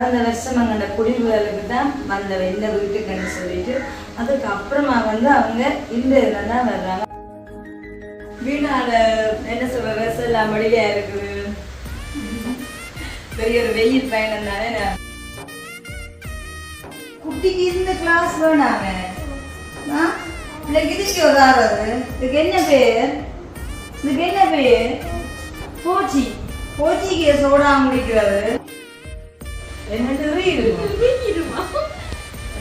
கடந்த வருஷம் அங்கே குடிவுகளுக்கு தான் வந்த இந்த வீட்டுக்குன்னு சொல்லிட்டு அதுக்கப்புறமா வந்து அவங்க இந்த இதில் தான் வர்றாங்க. வீணால என்ன சொல்ற ட்ரெஸ் எல்லாம் மடியா இருக்குது. பெரிய ஒரு வெயில் பயணம் தானே. குட்டிக்கு இந்த கிளாஸ் வேணாங்க இதுக்கு இதுக்கு ஒரு ஆறது இதுக்கு என்ன பேர்? இதுக்கு என்ன பேர்? போச்சி. போச்சிக்கு சோடா முடிக்கிறது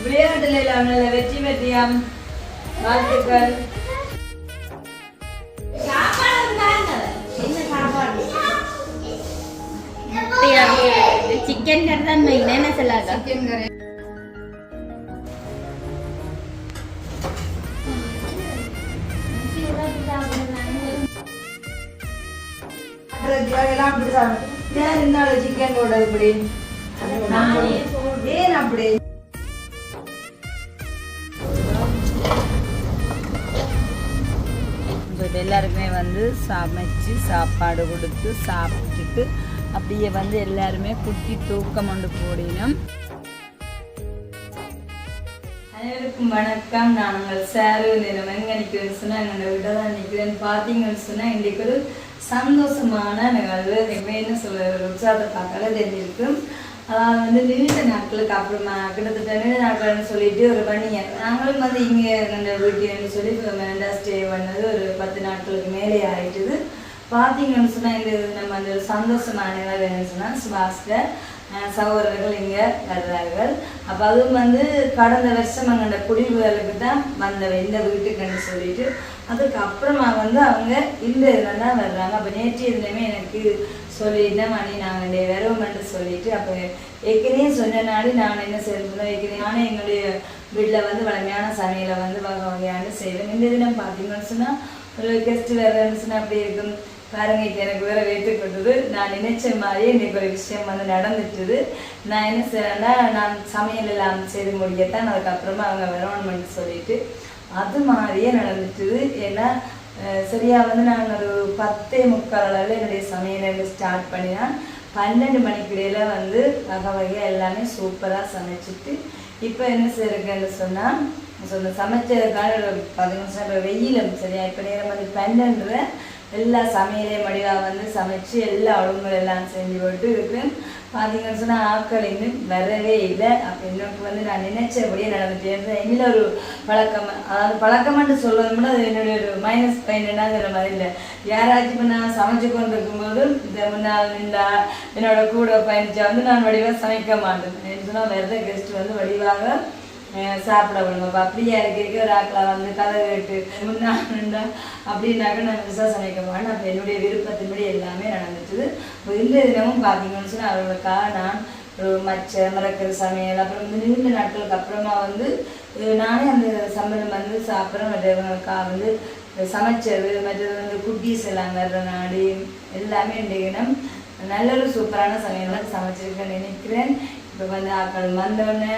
விளையாட்டுல எல்லாம் நல்ல வெற்றி வெற்றியாம். வாழ்த்துக்கள். சிக்கன் கறி தான் மெயின் என்ன சொல்லாத எல்லாம் அப்படி சாப்பிடு. ஏன் இந்த ஆளு சிக்கன் போட இப்படி? ஏன் அப்படி எல்லாருக்குமே வந்து சமைச்சு சாப்பாடு கொடுத்து சாப்பிட்டுட்டு அப்படியே வந்து எல்லாருமே குட்டி தூக்கம் கொண்டு போடினோம் அனைவருக்கும் வணக்கம். நான் உங்கள் சாரு. நிறம் எங்க நிற்கிறேன்னு சொன்னா எங்களை விட தான் நிற்கிறேன். பார்த்தீங்கன்னு சொன்னா இன்றைக்கு ஒரு சந்தோஷமான நிகழ்வு. என்ன சொல்ற உற்சாகத்தை பார்க்கல தெரிஞ்சிருக்கும். வந்து நீண்ட நாட்களுக்கு அப்புறமா கிட்டத்தட்ட நீண்ட நாட்கள்னு சொல்லிட்டு ஒரு பண்ணிங்க நாங்களும் வந்து இங்கே எங்கள் வீட்டுன்னு சொல்லி மெண்டா ஸ்டே பண்ணது ஒரு பத்து நாட்களுக்கு மேலே ஆயிட்டுது. பார்த்தீங்கன்னு சொன்னால் இந்த இது நம்ம அந்த ஒரு சந்தோஷமான நிகழ்வு என்னன்னு சொன்னால் சுபாஸ்கர் சகோதரர்கள் இங்கே வர்றார்கள். அப்போ அதுவும் வந்து கடந்த வருஷம் அங்கே குடிவுகளுக்கு தான் வந்த இந்த வீட்டுக்குன்னு சொல்லிட்டு. அதுக்கு அப்புறமா வந்து அவங்க இந்த இதில் தான் வர்றாங்க. அப்போ நேற்றைய தினமே எனக்கு சொல்லிட்டேன் மணி நாங்கள் வரவுமென்று சொல்லிட்டு அப்போ ஏற்கனவே சொன்ன நாங்கள் நான் என்ன செய்யணும் ஏற்கனவே நானே எங்களுடைய வீட்டில் வந்து வளமையான சமையலை வந்து வகை வகையான செய்வேன். இந்த தினம் பார்த்தீங்கன்னு சொன்னால் ஒரு கெஸ்ட் வேறுன்னு சொன்னால் அப்படி இருக்கும். பாருங்க இப்போ எனக்கு வேற வெயிட்டு கொடுத்தது நான் நினைச்ச மாதிரியே இன்னைக்கு ஒரு விஷயம் வந்து நடந்துட்டுது. நான் என்ன செய்யறேன்னா நான் சமையல் எல்லாம் செய்து முடியத்தான் அதுக்கப்புறமா அவங்க வரணும்னு சொல்லிட்டு அது மாதிரியே நடந்துட்டுது. ஏன்னா சரியாக வந்து நான் ஒரு பத்தே முக்கால் அளவில் என்னுடைய சமையலை ஸ்டார்ட் பண்ணினா பன்னெண்டு மணிக்கிடையில வந்து வகை வகையாக எல்லாமே சூப்பராக சமைச்சிட்டு இப்போ என்ன செய்யறதுன்னு சொன்னால் சொன்ன சமைச்சதுக்கான ஒரு பதினஞ்சு நிமிஷம் இப்போ வெயிலும் சரியா இப்போ நேரம் வந்து பன்னெண்டு எல்லா சமையலையும் மடிவாக வந்து சமைச்சு எல்லா ஒழுங்குகள் எல்லாம் செஞ்சு போட்டு இருக்கு. பார்த்தீங்கன்னு சொன்னால் ஆட்கள் இன்னும் வரவே இல்லை. அப்போ இன்னும் வந்து நான் நினைச்சபடியே நடந்துட்டே இருந்தேன். என்னில் ஒரு பழக்கம் அதாவது பழக்கம்னு சொல்லுவோம்னா அது என்னுடைய ஒரு மைனஸ் பாயிண்ட் சொல்ல மாதிரி இல்லை. யாராச்சும் இப்போ நான் சமைச்சு கொண்டு இருக்கும்போது இந்த முன்னால் என்னோட கூட பயணிச்சா வந்து நான் வடிவாக சமைக்க மாட்டேன். என்ன சொன்னால் வேறு கெஸ்ட் வந்து வடிவாக சாப்பிட விடுங்க அப்போ அப்படியே இருக்க ஒரு ஆக்களை வந்து கதை கேட்டு முன்னாண்டா அப்படின்னாக்க நான் விசா சமைக்க மாட்டேன் அப்போ என்னுடைய விருப்பத்தின்படி எல்லாமே நடந்துச்சுது இப்போ இந்த தினமும் பார்த்தீங்கன்னு சொன்னால் அவர்களுக்காக நான் ஒரு மச்ச மரக்கறி சமையல் அப்புறம் வந்து நீண்ட நாட்களுக்கு அப்புறமா வந்து நானே அந்த சம்பளம் வந்து சாப்பிட்ற மற்றவங்களுக்காக வந்து சமைச்சது மற்றது வந்து குட்டீஸ் எல்லாம் வர்ற நாடு எல்லாமே இன்றைய தினம் நல்ல ஒரு சூப்பரான சமையலாம் சமைச்சிருக்கேன் நினைக்கிறேன். இப்போ வந்து ஆக்கள் வந்தோடனே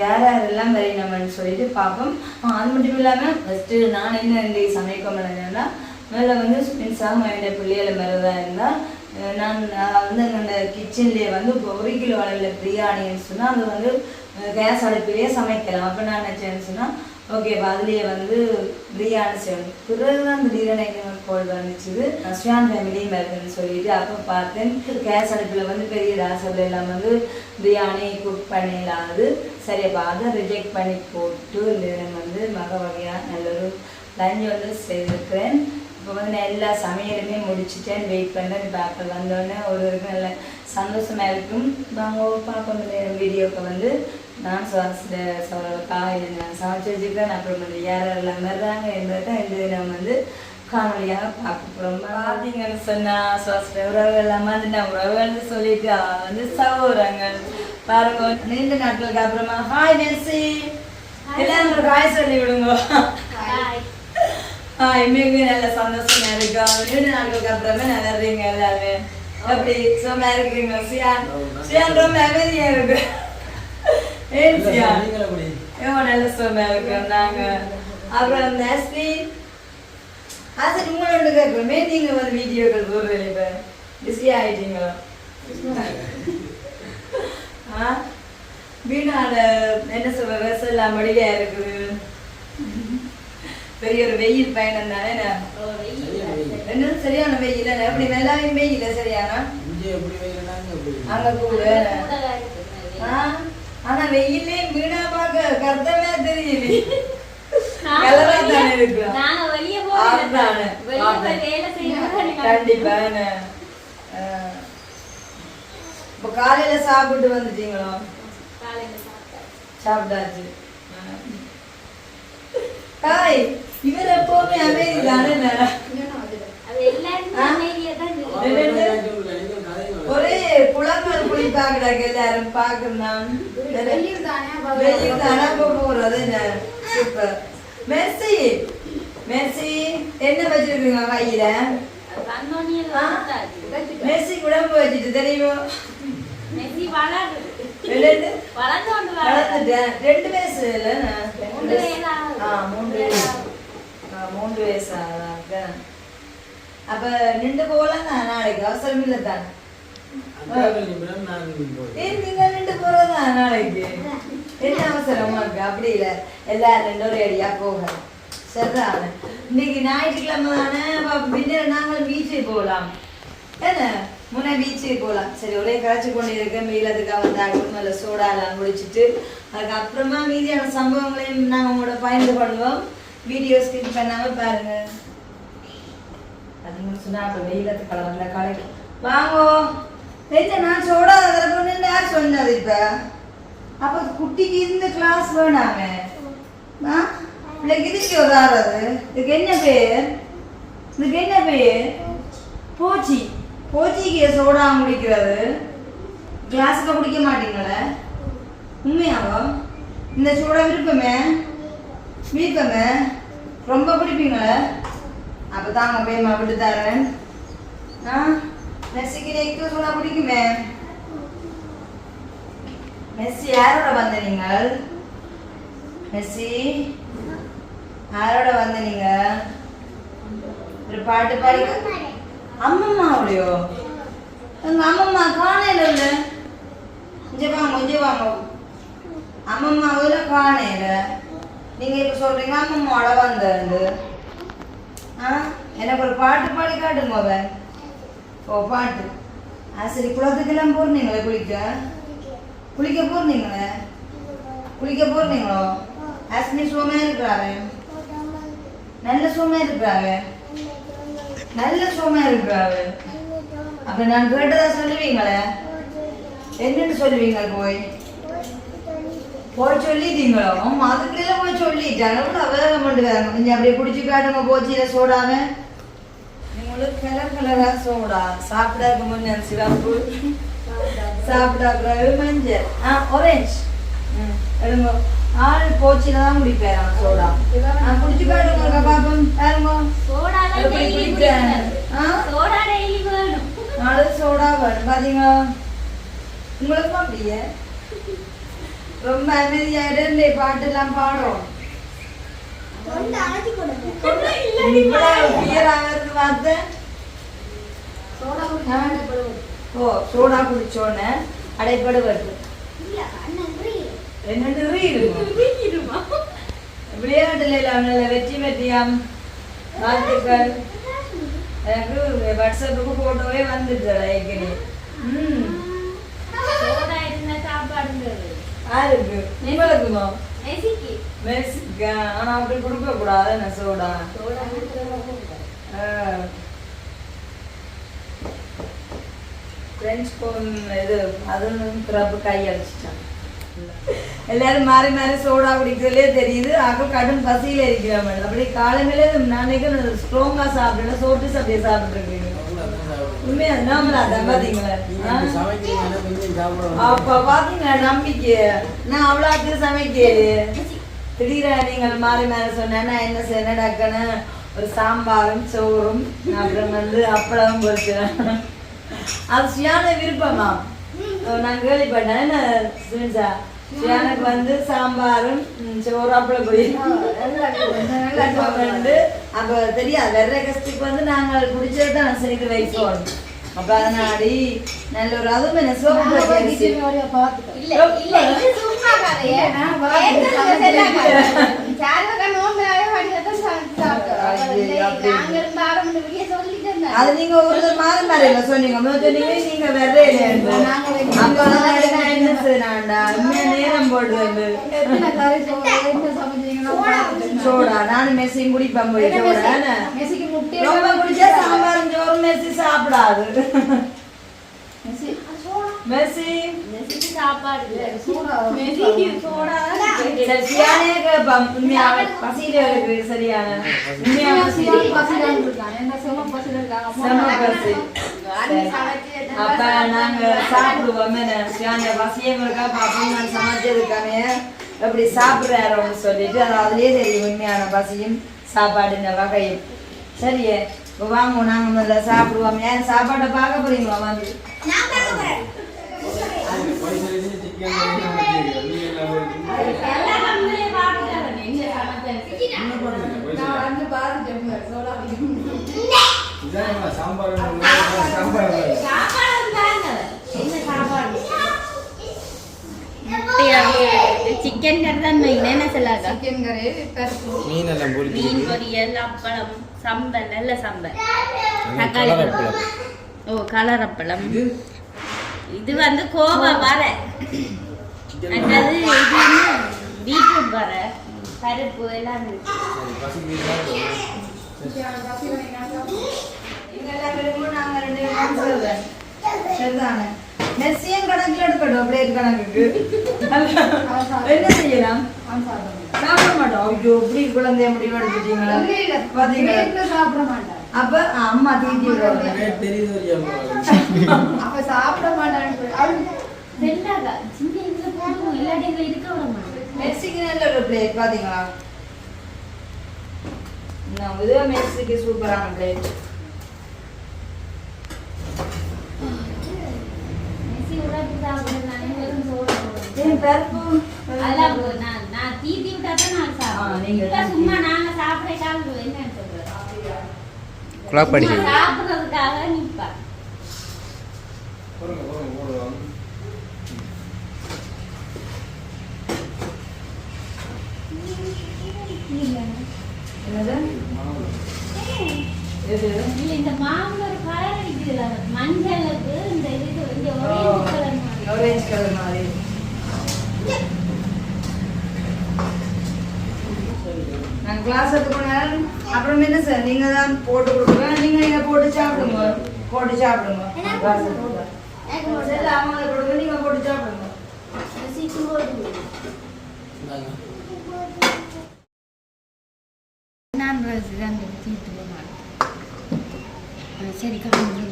யார் யாரெல்லாம் வரையணும்னு சொல்லிட்டு பார்ப்போம். அது மட்டும் இல்லாமல் ஃபஸ்ட்டு நான் என்ன இந்த சமைக்க முடியலன்னா மேலே வந்து மின்சாரம் என்னுடைய பிள்ளைகளை மேலதான் இருந்தால் நான் நான் வந்து அந்த கிச்சன்லேயே வந்து இப்போ ஒரு கிலோ அளவில் பிரியாணின்னு சொன்னால் அது வந்து கேஸ் அடுப்பிலேயே சமைக்கலாம். அப்போ நான் நினச்சேன்னு சொன்னால் ஓகே இப்போ அதுலேயே வந்து பிரியாணி செய்யணும். பிறகு தான் திடீரென எனக்கு கோல் வந்துச்சுது. ஸ்ரீயான் ஃபேமிலியும் வருதுன்னு சொல்லிட்டு அப்போ பார்த்தேன். கேஸ் அடுப்பில் வந்து பெரிய ராசபில் எல்லாம் வந்து பிரியாணி குக் பண்ணிடலாது சரி அப்போ அதை ரிஜெக்ட் பண்ணி போட்டு தினம் வந்து மக வகையாக நல்ல ஒரு லஞ்ச் வந்து செய்திருக்கிறேன். இப்போ வந்து நான் எல்லா சமையலுமே முடிச்சுட்டேன். வெயிட் பண்ணேன். இப்போ அப்போ வந்தோடனே ஒரு நல்ல சந்தோஷமாக இருக்கும். நாங்கள் பார்க்க வந்து வீடியோக்கு வந்து நான் சுவாசிட சோழக்காக நான் சமைச்சு வச்சுக்கிறேன் அப்புறம் வந்து யாரெல்லாம் வர்றாங்க என்பதை இந்த தினம் வந்து காணொலியாக பார்க்க போகிறோம் பார்த்தீங்கன்னு சொன்னால் சுவாசிட உறவுகள் எல்லாம் வந்து நான் உறவுகள்னு சொல்லிட்டு வந்து சகோதரங்கள் பாருங்க. நீண்ட நாட்களுக்கு அப்புறமா ஹாய் நெல்சி எல்லாரும் ஒரு ஹாய் சொல்லி விடுங்க. ஆ எங்களுக்கு நல்ல சந்தோஷமா இருக்கும் நீண்ட நாட்களுக்கு அப்புறமே நல்லா இருக்கீங்க எல்லாருமே. அப்படி சும்மா இருக்கீங்க சியான்? சியான் ரொம்ப அமைதியா இருக்கு. நல்ல சும்மா இருக்கோம் நாங்க. அப்புறம் நஸ்லி அது உங்களோட கேட்குறோமே நீங்க வந்து வீடியோக்கள் போடுறீங்க இப்ப. பிஸி ஆயிட்டீங்களா? வீணால என்ன சொல்ற எல்லாம் மடியில இருக்குது. பெரிய ஒரு வெயில் பயணம் தானே என்ன? சரியான வெயில் எப்படி வெள்ளாமே வெயில் சரியான? இங்கே எப்படி வைக்கிறாங்க அப்படி அங்க கூட. ஆனா வெயிலே வீணா பார்க்க கருத்தமே தெரியல. கலரா தானே இருக்கிறோம் நாங்க வெளிய அதுதானே, போறோம் வெளிய போய் அதுதானே. வேலை செய்யணும் கண்டிப்பா என்ன? ஆ. இப்ப காலையில சாப்பிட்டு வந்துட்டீங்களோ? காலையில சாப்பிட்டாச்சு. காய் இவர் எப்பவுமே அமைதி தானே அது எல்லாருமே ஆ? அமைதியா தான் ஒரே குளங்கள் குளிப்பாக்குறாங்க எல்லாரும். பாக்குறான் வெயில் தானே போறது. சூப்பர் மெர்சி. மெர்சி. என்ன வச்சிருக்கீங்க கையில. மெர்சி குழம்பு வச்சுட்டு தெரியுமோ. வளர்ந்துட்டேன் ரெண்டு வயசு இல்ல மூன்று மூன்று வயசு. அப்ப நின்று போகலாம் நாளைக்கு. அவசரம் இல்லை தானே ஏன் நீங்க ரெண்டு போறதா நாளைக்கு. என்ன அவசரமா இருக்கு? அப்படி இல்ல. எல்லாரும் ரெண்டு ஒரு அடியா போக சரிதான் இன்னைக்கு ஞாயிற்றுக்கிழமை தானே. அப்ப பின்ன நாங்கள் பீச்சுக்கு போகலாம். என்ன? முன்னே பீச்சுக்கு போகலாம். சரி ஒரே கரைச்சி கொண்டு இருக்க. மீளதுக்காக வந்தாங்க நல்ல சோடாலாம் குடிச்சிட்டு அதுக்கப்புறமா மீதியான சம்பவங்களையும் நாங்கள் உங்களோட பயந்து பண்ணுவோம் வீடியோ ஸ்கிப் பண்ணாம பாருங்க. அது முடிச்சுனா அப்போ வெயிலத்து கலர்ல காலைக்கு வாங்கோ. தெரிஞ்ச நான் சோடா அதில் கொண்டு யார் சொன்னது இப்ப? அப்போ குட்டிக்கு இந்த கிளாஸ் வேணாமே. ஆ? பிள்ளைக்கு இதுக்கு ஒரு ஆள் அது. இதுக்கு என்ன பேர்? இதுக்கு என்ன பேர்? போச்சி. போச்சிக்கு சோடா குடிக்கிறது கிளாஸுக்கு குடிக்க மாட்டீங்களே? உண்மையாவோ? இந்த சோடா விருப்பமே? விருப்பமே? ரொம்ப பிடிப்பீங்களே? அப்போ தாங்க போய் விட்டு தரேன் ஆ? மெஸ்ஸிக்கு நெக்ஸ்ட் பிடிக்குமே மெஸ்ஸி யாரோட வந்த நீங்கள் மெஸ்ஸி யாரோட வந்த நீங்க ஒரு பாட்டு பாடி அம்மம்மாவுடையோ எங்க அம்மம்மா காணையில இல்ல இங்க வாங்க இங்க வாங்க அம்மம்மாவுல காணையில நீங்க இப்ப சொல்றீங்க அம்மம்மாவோட வந்தது ஆ எனக்கு ஒரு பாட்டு பாடி காட்டுங்க அவன் ஓ பாட்டு ஆ சரி குளத்துக்கெல்லாம் போறீங்களே குளிக்க குளிக்க போறீங்களே குளிக்க போறீங்களோ அஸ்மி சோமே இருக்கிறாரு நல்ல சோமே இருக்கிறாரு நல்ல சோமே இருக்கிறாரு அப்ப நான் கேட்டதா சொல்லுவீங்களே என்னன்னு சொல்லுவீங்க போய் போய் சொல்லிட்டீங்களோ ஆமா அதுக்குள்ள போய் சொல்லிட்டாங்க கூட வேகம் பண்ணுவாங்க கொஞ்சம் அப்படியே குடிச்சு காட்டுங்க போச்சியில சோடாம உங்களுக்கு கலர் கலரா சோடா. சாப்பிட கொஞ்சம் சிவப்பு. சாப்பிட்டா பிறகு மஞ்சள். ஆ ஆரஞ்சு ம் எடுங்க. ஆள் போச்சில தான் குடிப்பேன் சோடா. ஆ குடிச்சு காட்டுங்க பாப்போம். பாருங்க. சோடா எப்படி. ஆ? சோடா daily வேணும். நாலு சோடா வேணும் பாத்தீங்களா? உங்களுக்கும் அப்படியே? ரொம்ப அமைதியாயிட்டு பாட்டெல்லாம் பாடுறோம். இவ்வளவு கிளியர் ஆகிறது பார்த்தேன் ஓ சோடா குடிச்சோன்னு அடைப்படு வருது விளையாட்டுல வெற்றி வெற்றியாம். வாழ்த்துக்கள். எனக்கு வாட்ஸ்அப்புக்கு போட்டோவே வந்துட்டு ஏற்கனவே. ம். யாருக்கு உங்களுக்குமா மெஸ்ஸிக்கு. மெக்சிகா ஆனா அப்படி கொடுக்க கூடாது என்ன சோடா? சோடா ஃப்ரெஞ்ச் இது அது பிரபு கை அடிச்சிட்டான் எல்லாரும் மாறி மாறி சோடா குடிக்கிறதுலே தெரியுது. ஆக கடும் பசியில இருக்கிறாங்க அப்படி காலங்களே நாளைக்கு ஸ்ட்ராங்கா சாப்பிடல சோட்டு சாப்பிட்டு சாப்பிட்டுருக்கீங்க. உண்மையா நாமளா அதான் பாத்தீங்களா ஆ? அப்ப பாத்தீங்களா நம்பிக்கை. நான் அவ்வளோக்கு சமைக்கலையே திடீரா நீங்கள் மாறி மாறி சொன்னேன்னா என்ன செய்ய டக்குன்னு ஒரு சாம்பாரும் சோறும் அப்புறம் வந்து அப்பளம் பொரிச்சேன். அது சுயான விருப்பமா நான் கேள்விப்பட்டேன். என்ன சுனிதா? சுயானுக்கு வந்து சாம்பாரும் சோறு அப்பளம் பொரி வந்து அப்ப தெரியாது. வெள்ளை கஷ்டத்துக்கு வந்து நாங்கள் குடிச்சது தான் செய்து வைப்போம். அப்ப அதனாடி நல்ல ஒரு அதுவும் என்ன சோப்பு இல்ல. இல்ல இது சும்மா கதையே. அது நீங்க ஒரு மாறி மாறில சொன்னீங்க. சொன்னீங்க நீங்க இல்லைன்னு. அப்ப நான் என்ன நேரம் போடுறது. சோடா. நானும் மெஸ்ஸையும் குடிப்பேன் போய். சோடா. என்ன? ரொம்ப குடிச்சா சாம்பாரும் சோறும் மெஸ்ஸி சாப்பிடாது. மெஸ்ஸி. சாப்பாடு இல்ல. உண்மையா பசியில இருக்கு சரியான. உண்மையா செம அப்ப நாங்க சாப்பிடுவோம் என்ன? சியானே பசியம் இருக்கா பாப்போம் நான் எப்படி சாப்பிடுறாரோன்னு சொல்லிட்டு அது அதுலயே தெரியும் உண்மையான பசியும் சாப்பாடுன்ற வகையும். சரியே இப்போ வாங்குவோம் நாங்க முதல்ல சாப்பிடுவோம். ஏன் சாப்பாட்டை பார்க்க போறீங்களா? வந்து எல்லாம் எங்க சமைச்சது? சாப்பாடு தாங்க. என்ன சாப்பாடு? சிக்கன் கறி தான் மெயின் என்ன சொல்லாங்க மீனெல்லாம் மீன் பொரியல் அப்பளம் சம்பல் நல்ல சம்பல் தக்காளி. ஓ கலர் அப்பளம் இது வந்து கோவா வர அடுத்தது இது? பீட்ரூட் வர பருப்பு எல்லாம் இருக்கு இதெல்லாம் விரும்பும் நாங்க ரெண்டு மெஸ்ஸியும் கணக்குல எடுக்கட்டும், plate கணக்குக்கு. என்ன செய்யலாம்? சாப்பிட மாட்டோம். ஐயோ, இப்படி குழந்தைய முடிவு எடுத்துட்டீங்களா? பாத்தீங்களா? அப்ப அம்மா தீட்டி. தெரியுது இதுல இருக்க விட மாட்டோம் மெஸ்ஸிக்கு நல்ல ஒரு plate, பாத்தீங்களா? இன்னும் இது மெஸ்ஸிக்கு சூப்பரான plate. மெஸ்ஸி உடம்பு சாப்பிடுறது நானே வெறும் சோறு போடுவேன். ஏன் பருப்பு? அதெல்லாம் நான் நான் தீத்தி விட்டா தான் நான் சாப்பிடுவேன். இப்ப சும்மா சாப்பிட என்னன்னு சாப்பிடுறதுக்காக இந்த மாவுல ஒரு கலர் அடிக்குதுல மஞ்சளுக்கு இந்த இது இந்த orange கலர் orange color மாதிரி. நான் கிளாஸ் எடுத்து போனேன் அப்புறம் என்ன சார் நீங்க தான் போட்டு கொடுக்குறேன் நீங்க இதை போட்டு சாப்பிடுங்க. போட்டு சாப்பிடுங்க. கிளாஸ் எடுத்து போங்க. சரி அவங்க அதை கொடுங்க நீங்க போட்டு சாப்பிடுங்க. நான் தீட்டு சரி கிளம்பி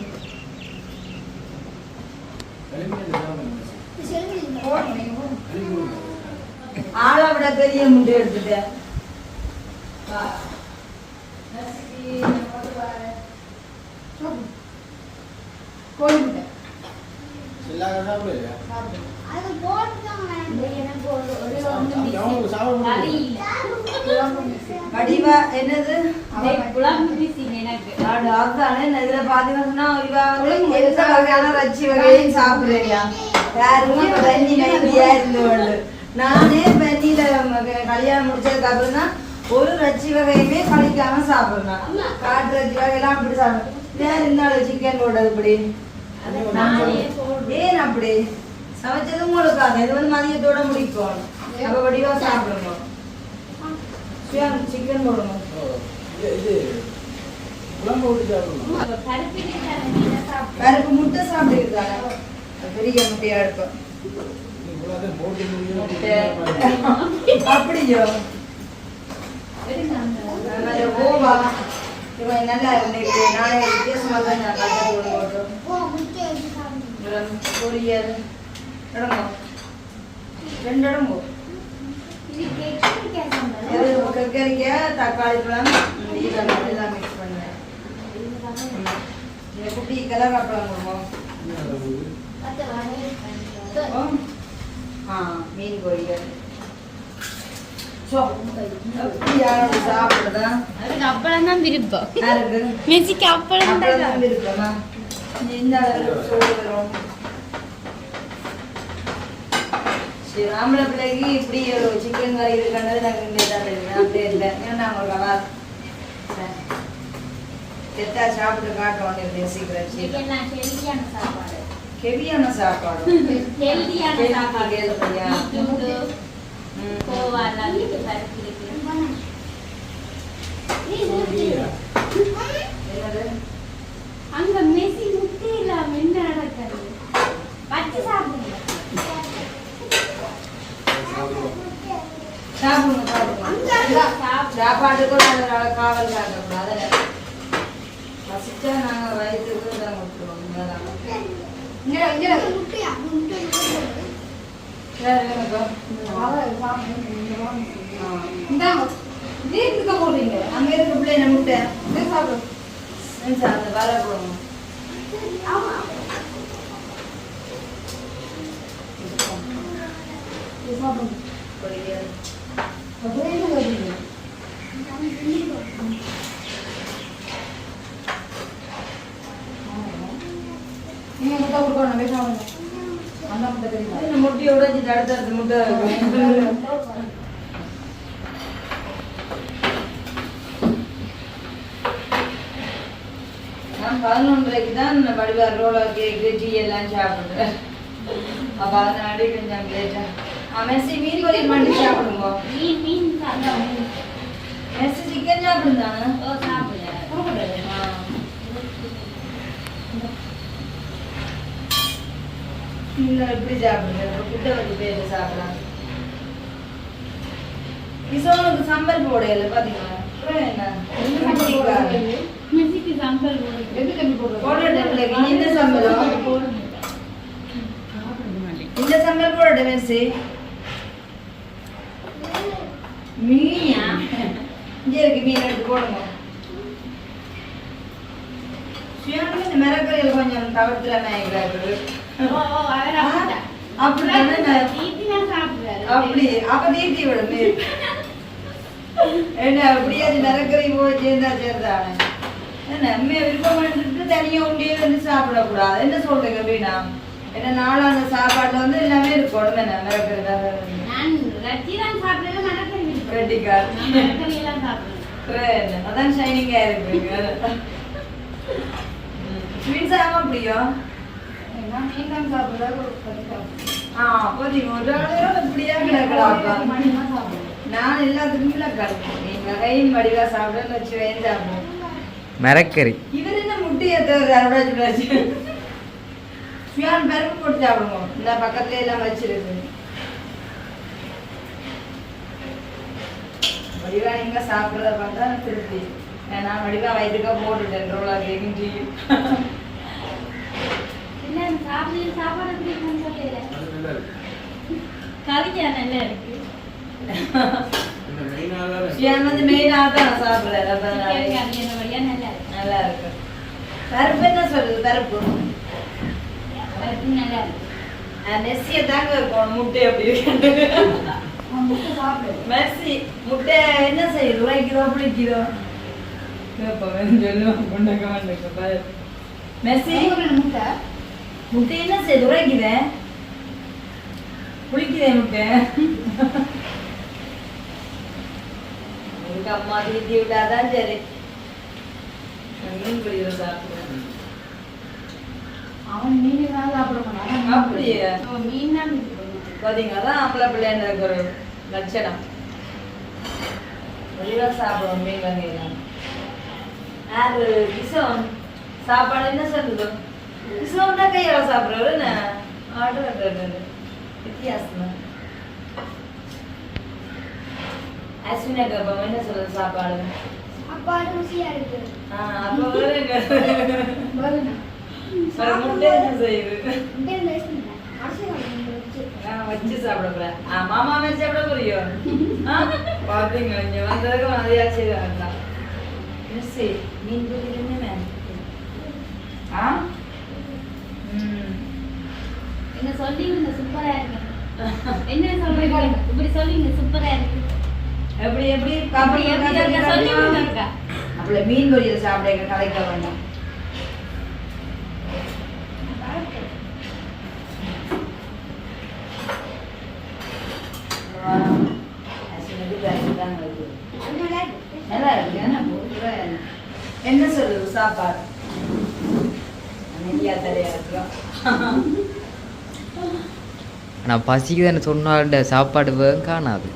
ஆளை விட பெரிய முட்டை எடுத்துட்டேன். வடிவா என்னது? இதுல பாத்தீங்கன்னா எந்த வகையான ரச்சி வகையும் சாப்பிடுறியா யாருமே இப்ப தண்ணி நைட்டியா இருந்தவள் நானே கல்யாணம் முடிச்சதுக்கு அப்புறம் தான் ஒரு ரச்சி வகையுமே கழிக்காம சாப்பிடுறேன் காட்டு ரச்சி வகையெல்லாம் அப்படி சாப்பிடுறேன் வேற இருந்தாலும் சிக்கன் போட்டது இப்படி. ஏன் அப்படி? சமைச்சது உங்களுக்காக இது வந்து மதியத்தோட முடிப்போம். அப்ப வடிவா சிக்கன் சாப்பிடணும். தரணியில சாப்பிட்டேன் கருப்பு முட்டை சாப்பிட்டுருக்காங்க பெரிய முட்டையா இருக்கும். அப்படியோ? கோவா இவன் நல்லா இருந்துச்சு நானே வித்தியாசமா தான் நான் கட்ட போட்டு பொரியல் இடங்கோ ரெண்டு இடங்கோ கக்கரிக்காய் தக்காளி பழம்? இதெல்லாம் எல்லாம் மிக்ஸ் பண்ணுவேன். குட்டி கலர் அப்பளம் கொடுப்போம் மீன் பொரியல் அப்பளம் தான் விருப்பம். அப்பளம் தான். விருப்பமா? இந்த ஆம்பளை பிள்ளைக்கு இப்படி சிக்கன் கறி இருக்குன்றது எனக்கு இங்கே தான் தெரியல ஏன்னா ஒரு கலா எத்தா சாப்பிட்டு காட்ட வேண்டியது சீக்கிரம். சீக்கிரம் சாப்பாடு. ஹெவியான சாப்பாடு. ஹெல்தியான சாப்பாடு. ம். கோவா எல்லாம் வீட்டு பருப்பு இருக்கு அங்க மெஸ்ஸி முட்டை இல்லாம என்ன நடக்கிறது வச்சு சாப்பிடுங்க. சாப்பிடுங்க சாப்பிடுங்க. சாப்பாட்டுக்கும் நாங்கள் காவல் காட்டக்கூடாது பசிச்சா நாங்கள் வயிற்றுக்கு தான் கொடுத்துருவோம். இங்கே இங்கே. வேற என்னக்கா இந்தாங்க வீட்டுக்கு போடுறீங்க அங்க இருக்க பிள்ளை முட்டை இதை சாப்பிடும் அந்த வர போடுங்க பொரியல். இந்த முட்டையை உடைச்சிட்டு அடுத்தடுத்து முட்டை. நான் பதினொன்றரைக்கு தான் வடிவார் ரோலா கேக்கு டீ எல்லாம் சாப்பிடுறேன். அப்போ அதனாடி கொஞ்சம் லேட்டா. மெஸ்ஸி மீன் பொரியல் பண்ணி சாப்பிடுங்க. மீன் மீன் சாப்பிடுங்க. மெஸ்ஸி சிக்கன் சாப்பிடுந்தாங்க ஓ சாப்பிடுங்க. நீங்கள் எப்படி சாப்பிடுங்க புட்டை வச்சு பேர் சாப்பிடலாம் கிசோனுக்கு சம்பல் போடையில பாத்தீங்களா அப்புறம் என்ன மெஸ்ஸிக்கு சாம்பல் போட்டுட்டு இந்த சம்பளம் இந்த சம்பல் போடட்டு மெஸ்ஸி மீனா இங்கே இருக்கு மீன் எடுத்து போடுங்க சுயாமி இந்த மிரக்கறியில் கொஞ்சம் தவிர்த்துல மேய்க்கிறாரு அப்படி அப்ப தீட்டி விடும் என்ன அப்படியே அது மிரக்கறி போய் சேர்ந்தா சேர்ந்தானே. என்ன அம்மையை விருப்பம் பண்ணிட்டு தனியா உண்டியே வந்து சாப்பிடக்கூடாது. என்ன சொல்றீங்க வீணா என்ன நாளான சாப்பாட்டுல வந்து எல்லாமே இருக்கும் என்ன மிரக்கறி கட்டிக்கார் அதான் ஷைனிங்கா இருக்குங்க ஸ்வீட்ஸ் ஆமா பிடிக்கும் ஆ போதீங்க ஒரு ஆளோட இப்படியா கிடக்கலாம் நான் எல்லாத்துக்குமே கிடக்கும் நீங்க கையின் வடிவா வச்சு சாப்பிடுவோம். மரக்கறி. இவர் என்ன முட்டையை அறுபடா சொல்லாச்சு சுயான் பருப்பு போட்டு சாப்பிடுவோம். இந்த பக்கத்துல எல்லாம் வச்சிருக்கு. வடிவா நீங்க சாப்பிடுறத பார்த்தா திருப்தி. நான் வடிவா வயிற்றுக்கா போட்டுட்டேன். ரோலா கேக்கும் கறிக்கா நல்லா இருக்கு. சுயான் வந்து தான் வழியா நல்லா இருக்கு. நல்லா இருக்கு. பருப்பு என்ன சொல்லுது பருப்பு? நல்லா இருக்கு. தாங்க இருக்கும் முட்டை அப்படி மெஸ்ஸி முட்டை என்ன செய்யுது? உரைக்குதோ பிடிக்குதோ சொல்லுவோம் பாரு மெஸ்ஸி. முட்டை என்ன செய்யுது உரைக்குதே புளிக்குதே முட்டை எங்க அம்மா தீட்டி விட்டாதான் சரி. மீன் பொரியல சாப்பிடுவேன் அவன் மீன் தான் சாப்பிட மாட்டான். அப்படியே? மீன் தான் பிடிக்கும் பாத்தீங்க அதான் ஆம்பளை பிள்ளைன்ற ஒரு லட்சணம். வெளியில சாப்பிடுவோம் மீன் வகையெல்லாம் யாரு கிசோன் சாப்பாடு என்ன சொல்லுது தான் கையால சாப்பிடுறது என்ன ஆர்டர் வித்தியாசமா அஸ்வினா கர்ப்பம் என்ன சொல்லுது சாப்பாடு சாப்பாடு ருசியா இருக்கு ஆ, அப்ப வருங்க ஒரு முட்டை என்ன செய்யுது நான் வச்சு சாப்பிட மாமா வச்சு சாப்பிட போறியோ ஆ, பாத்தீங்க இங்க வந்ததுக்கு அதையாச்சு வேண்டாம் மிஸ்ஸி மீன் பொரியல் என்ன மேம் ஆ ம் என்ன சொல்லிங்க சூப்பரா இருக்கு. என்ன சொல்றீங்க? இப்படி சொல்லிங்க சூப்பரா இருக்கு. எப்படி எப்படி? அப்படி எப்படி சொல்லிங்க அப்பள மீன் பொரியல் சாப்பிடுங்க கலைக்க வேண்டாம் என்ன சொல்றது? சாப்பாடு. அமைதியா தலையா இருக்கிறோம் நான் பசிக்குதுன்னு சொன்னால சாப்பாடு வேகம் காணாது.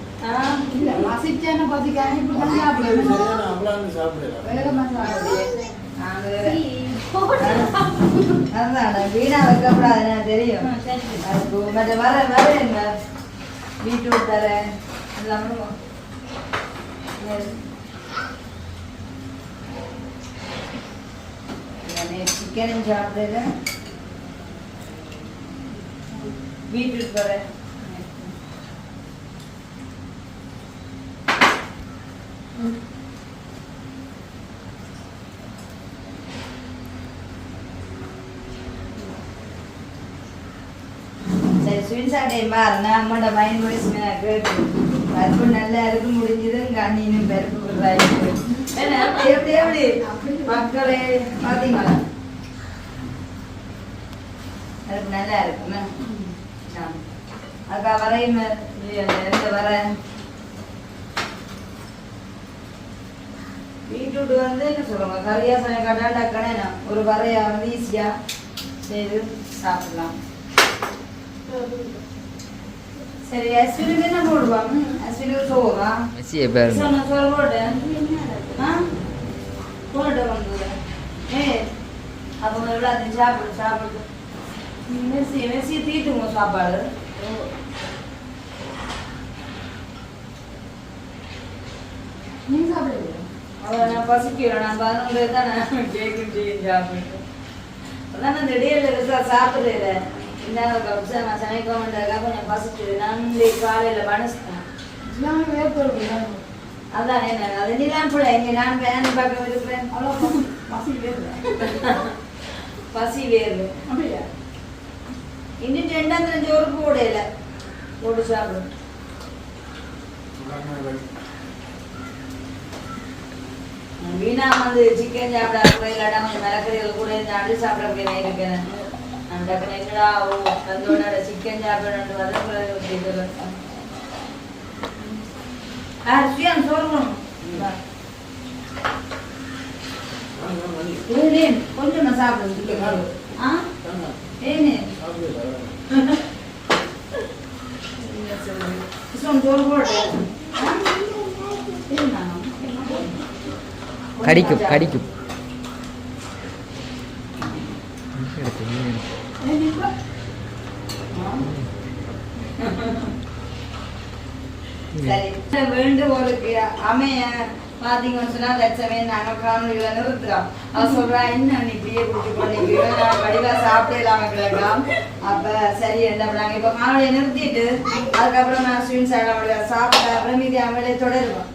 தெரியும். வர வர என்ன? பீட்ரூட் சிக்கனும் சாப்பிடல பீட்ரூட் வர. சரி ஸ்வீட் சாப்பிட்டே அம்மாட்ட மைண்ட் வாய்ஸ் நான் கேட்டு பருப்பு நல்லா இருக்கு முடிஞ்சது கண்ணினும் பருப்பு எப்படி எப்படி மக்களே பார்த்தீங்களா பருப்பு நல்லா இருக்குமே. அக்கா வரையும் வர. பீட்ரூட் வந்து என்ன சொல்லுவாங்க? கறியா சமைக்காட்டா டக்குனே நான் ஒரு வரையா வந்து ஈஸியாக செய்து சாப்பிடலாம். சரி அஸ்வினுக்கு என்ன போடுவாங்க அஸ்வினுக்கு சோறா? சொன்ன சோறு போட்டு ஆ? போட்டு வந்து. ஏ அப்போ எவ்வளோ அது சாப்பிடு சாப்பிடு. மெஸ்ஸி மெஸ்ஸி தீட்டுங்க சாப்பாடு. நீ அவள் நான் பசிக்கிறேன். நான் பதினொன்று தான். நான் கேட்கும் செய்யும் சாப்பிட்டு அதான் நான் திடீர்னு இருக்கா சாப்பிட்றேன் இந்த கப்சா நான் சமைக்க வேண்டாக்கா கொஞ்சம் பசிக்குது. நான் இன்னைக்கு காலையில் வேப்பொருள் அதான் என்ன அது நீலாம் பிள்ளை இங்கே நான் வேன் பார்க்க இருக்கிறேன் அவ்வளோ பசி பசி வேறு. பசி வேறு. அப்படியா? ரெண்டாம் தெரிஞ்ச ஒரு போடையில போட்டு சாப்பிடு வீணா வந்து சிக்கன் சாப்பிட கூட இல்லாட்டா கொஞ்சம் மிளக்கறிகள் கூட இருந்து அடி சாப்பிட போய் நான் டக்குனு என்னடா ஓ தந்தோட சிக்கன் சாப்பிடணும் வரக்கூடாது ஆ சுயான் சொல்லணும் கொஞ்சம் நான் சாப்பிடுவேன் ஆ ஏன்னா? கடிக்கும் கடிக்கும் வேண்டுகோளுக்கு அமைய பாத்தீங்கன்னு சொன்னா லட்சமே நாங்க காணொலிகளை நிறுத்துறோம் அவ சொல்றா என்ன நீ இப்படியே குடிச்சு கொண்டிருக்கிறோம் நான் வடிவா சாப்பிடலாம கிடக்கலாம் அப்ப சரி என்ன நாங்க இப்ப காணொலியை நிறுத்திட்டு அதுக்கப்புறம் நான் ஸ்வீட் சாப்பிட சாப்பிட அப்புறம் மீதி அவங்களே தொடருவோம்.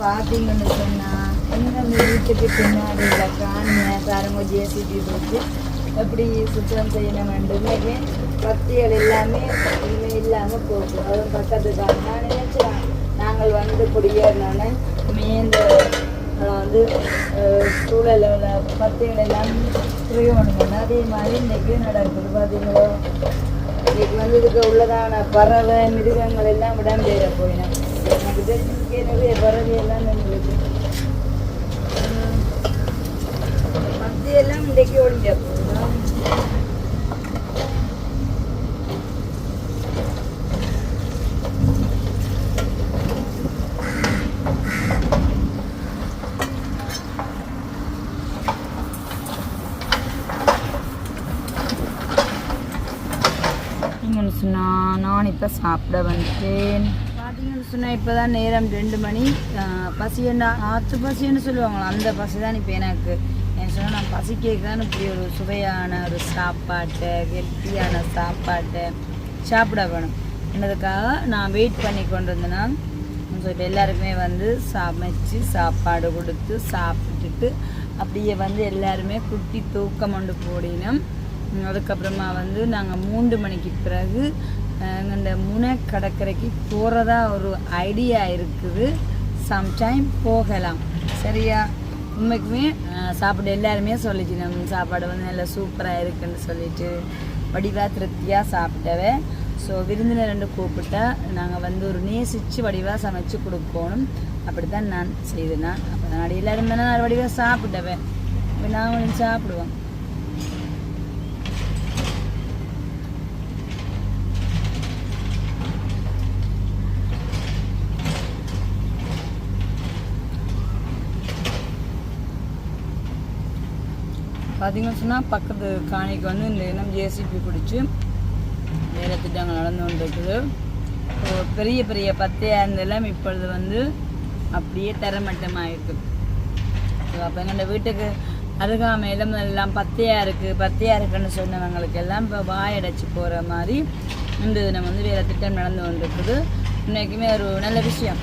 பார்த்தீங்கன்னு சொன்னா எங்கள் வீட்டுக்கு பின்னாடி உள்ள காணியை பாருங்க ஜேசிபி போட்டு எப்படி சுத்தம் செய்யணும் இன்னைக்கு பக்திகள் எல்லாமே இனிமே இல்லாமல் போகும். அதுவும் பக்கத்து காணி நான் நினைச்சேன் நாங்கள் வந்து குடியேறினோன்னே மேந்த வந்து அஹ், சூழல்ல உள்ள பத்திகள் எல்லாம் பிரயோகம் அதே மாதிரி இன்னைக்கு நடக்குது பார்த்தீங்களோ? இன்னைக்கு வந்து இதுக்கு உள்ளதான பறவை மிருகங்கள் எல்லாம் இடம்பெயர போயினேன் எனக்கு தெரிஞ்சு நிறைய பறவை எல்லாம் நம்மளுக்கு மத்தியெல்லாம் இன்றைக்கு ஒழிஞ்சப்போ போகுதா பார்த்தீங்கன்னு சொன்னால் நான் இப்போ சாப்பிட வந்துட்டேன் பார்த்தீங்கன்னு சொன்னால் இப்போ தான் நேரம் ரெண்டு மணி. ஆஹ் பசி என்ன ஆற்று பசின்னு சொல்லுவாங்களா? அந்த பசி தான் இப்போ எனக்கு. என்ன சொன்னால் நான் பசி கேட்குதான் இப்படி ஒரு சுவையான ஒரு சாப்பாட்டை ஹெல்த்தியான சாப்பாட்டை சாப்பிட வேணும். என்னதுக்காக? நான் வெயிட் பண்ணி கொண்டு வந்தேன்னா ஸோ இப்போ எல்லாருக்குமே வந்து சமைச்சு சாப்பாடு கொடுத்து சாப்பிட்டுட்டு அப்படியே வந்து எல்லாருமே குட்டி தூக்கம் கொண்டு போடினோம் அதுக்கப்புறமா வந்து நாங்கள் மூன்று மணிக்கு பிறகு இந்த முனை கடற்கரைக்கு போகிறதா ஒரு ஐடியா இருக்குது. சம்டைம் போகலாம். சரியா? உண்மைக்குமே அஹ், சாப்பிட எல்லாருமே சொல்லிச்சு நம்ம சாப்பாடு வந்து நல்லா சூப்பராக இருக்குன்னு சொல்லிட்டு. வடிவாக திருப்தியாக சாப்பிட்டவே. ஸோ விருந்தினர் ரெண்டு கூப்பிட்டா நாங்கள் வந்து ஒரு நேசித்து வடிவாக சமைச்சு கொடுக்கணும். அப்படி தான் நான் செய்தேன். அப்போ நான் அடியில் தானே நான் வடிவாக சாப்பிட்டவேன் இப்போ நாங்களும் சாப்பிடுவோம். பார்த்தீங்கன்னு சொன்னால் பக்கத்து காணிக்கு வந்து இந்த இனம் ஜேசிபி பிடிச்சி வேறு திட்டங்கள் நடந்து கொண்டிருக்குது. ஸோ பெரிய பெரிய பத்தையாக இருந்தெல்லாம் இப்பொழுது வந்து அப்படியே தரமட்டமாக இருக்குது ஸோ அப்போ எங்கள் வீட்டுக்கு அருகாமையில் எல்லாம் பத்தையாக இருக்குது பத்தையாக இருக்குன்னு சொன்னவங்களுக்கு எல்லாம் இப்போ வாயடைச்சி போகிற மாதிரி இந்த தினம் வந்து வேறு திட்டம் நடந்து கொண்டிருக்குது. இன்றைக்குமே ஒரு நல்ல விஷயம்.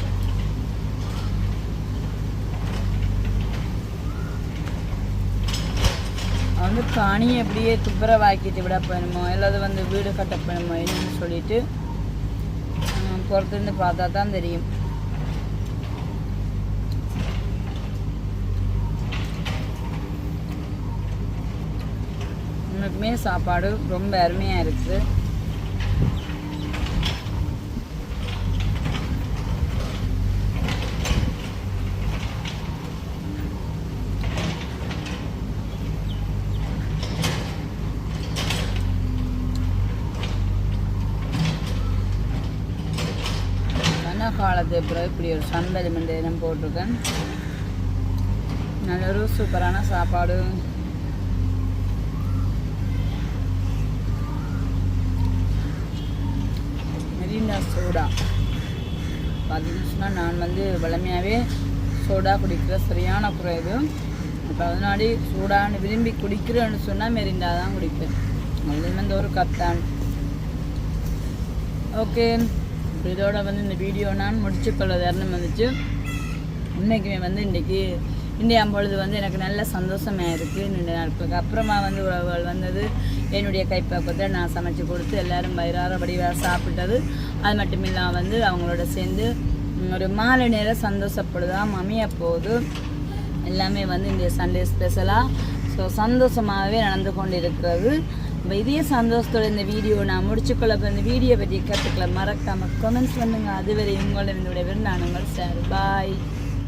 வந்து காணியை அப்படியே துப்புரவாக்கிட்டு விட போயணுமோ இல்லாத வந்து வீடு கட்ட போயணுமோ என்னன்னு சொல்லிட்டு பொறுத்திருந்து பார்த்தா தான் தெரியும். இன்னைக்குமே சாப்பாடு ரொம்ப அருமையாக இருக்குது கன காலத்து பிறகு இப்படி ஒரு சந்தல் மண்டலம் போட்டிருக்கேன். நல்ல ஒரு சூப்பரான சாப்பாடு. மெரினா சோடா. பார்த்தீங்கன்னா நான் வந்து வளமையாகவே சோடா குடிக்கிற சரியான குறைவு இப்போ அதனாடி சூடான்னு விரும்பி குடிக்கிறேன்னு சொன்னால் மெரிண்டா தான் குடிப்பேன். அது வந்து ஒரு கத்தான். ஓகே. இதோட வந்து இந்த வீடியோ நான் முடிச்சுக்கொள்ள தருணம் வந்துச்சு. உண்மைக்குமே வந்து இன்றைக்கி இன்றைய பொழுது வந்து எனக்கு நல்ல சந்தோஷமாக இருக்குது ரெண்டு நாட்களுக்கு அப்புறமா வந்து உறவுகள் வந்தது. என்னுடைய கைப்பக்கத்தை நான் சமைச்சு கொடுத்து எல்லோரும் வயிறார வடிவாக சாப்பிட்டது. அது மட்டும் இல்லாமல் வந்து அவங்களோட சேர்ந்து ஒரு மாலை நேரம் சந்தோஷப்படுதான் மமிய போகுது எல்லாமே வந்து இன்றைய சண்டே ஸ்பெஷலாக ஸோ சந்தோஷமாகவே நடந்து கொண்டு இருக்கிறது அப்போ இதே சந்தோஷத்தோட இந்த வீடியோ நான் முடிச்சுக்கொள்ள இந்த வீடியோ பற்றி கற்றுக்கல மறக்காமல் கமெண்ட்ஸ் பண்ணுங்கள் அதுவரை உங்களோட என்னுடைய நான் உங்கள் சார். பாய்